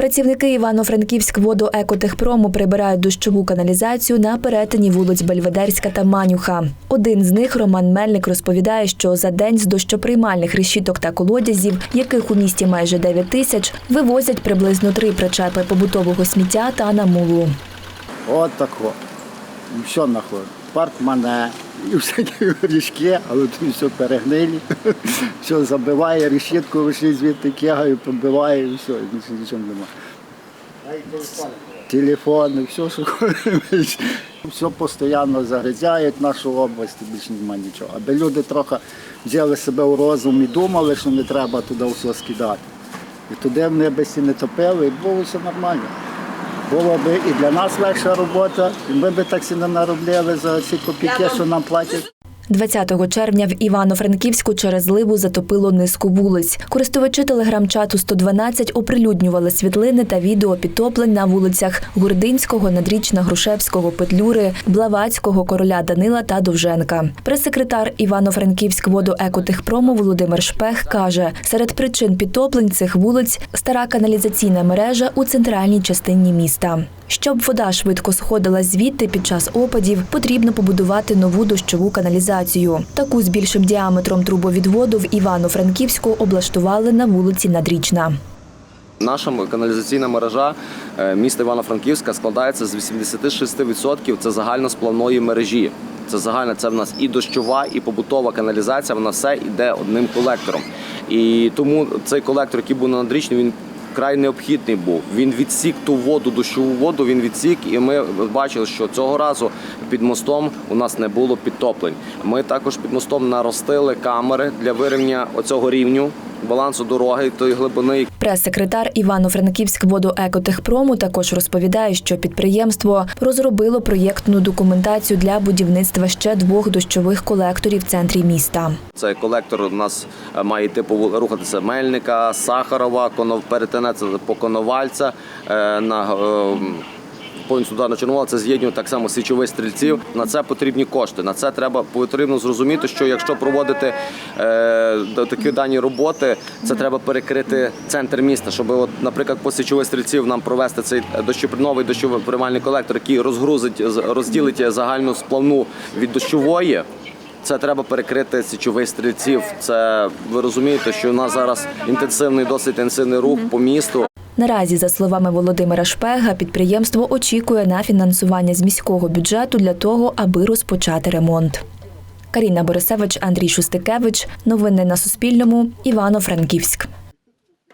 Працівники Івано-Франківськ водоекотехпрому прибирають дощову каналізацію на перетині вулиць Бельведерська та Манюха. Один з них, Роман Мельник, розповідає, що за день з дощоприймальних решіток та колодязів, яких у місті майже 9 тисяч, вивозять приблизно три причепи побутового сміття та намулу. От тако. Все нахуй. Парк. І всякі ріжки, але тут все перегнилі. Все забиває, решітку вийшли звідти кегаю, побиває і все, нічого немає. Телефони, все, що хочеш. Все постійно загрязяють нашу область, більше немає нічого. Аби люди трохи взяли себе у розум і думали, що не треба туди все скидати. І туди вони б не топили, і було все нормально. Було б і для нас легша робота, і ми б так не наробляли за ці копійки, що нам платять. 20 червня в Івано-Франківську через зливу затопило низку вулиць. Користувачі телеграм-чату 112 оприлюднювали світлини та відео підтоплень на вулицях Гурдинського, Надрічна, Грушевського, Петлюри, Блавацького, Короля Данила та Довженка. Прес-секретар Івано-Франківськ водоекотехпрому Володимир Шпех каже, серед причин підтоплень цих вулиць стара каналізаційна мережа у центральній частині міста. Щоб вода швидко сходила звідти під час опадів, потрібно побудувати нову дощову каналізацію. Таку з більшим діаметром трубовідводу в Івано-Франківську облаштували на вулиці Надрічна. Наша каналізаційна мережа е, міста Івано-Франківська складається з 86% це загальносплавної мережі. Це загальна, це в нас і дощова, і побутова каналізація. Вона все йде одним колектором. І тому цей колектор, який був на надрічні, він вкрай необхідний був. Він відсік ту воду, дощову воду. Він відсік, і ми бачили, що цього разу під мостом у нас не було підтоплень. Ми також під мостом наростили камери для вирівня оцього рівню балансу дороги тої глибини, Прес-секретар Івано-Франківськ водоекотехпрому також розповідає, що підприємство розробило проєктну документацію для будівництва ще двох дощових колекторів в центрі міста. Цей колектор у нас е, має типу рухатися Мельника, Сахарова, перетинатися по Коновальця е, на повністю туди на Чорновола, це з'єднує так само січових стрільців. На це потрібні кошти. На це треба потрібно зрозуміти, що якщо проводити е, такі дані роботи, це треба перекрити центр міста, щоб, от, наприклад, по січових стрільців нам провести цей дощоп- новий дощовий приймальний колектор, який розгрузить, розділить загальну сплавну від дощової. Це треба перекрити січових стрільців. Це ви розумієте, що у нас зараз інтенсивний, досить інтенсивний рух по місту. Наразі, за словами Володимира Шпега, підприємство очікує на фінансування з міського бюджету для того, аби розпочати ремонт. Каріна Борисевич, Андрій Шустикевич. Новини на Суспільному. Івано-Франківськ.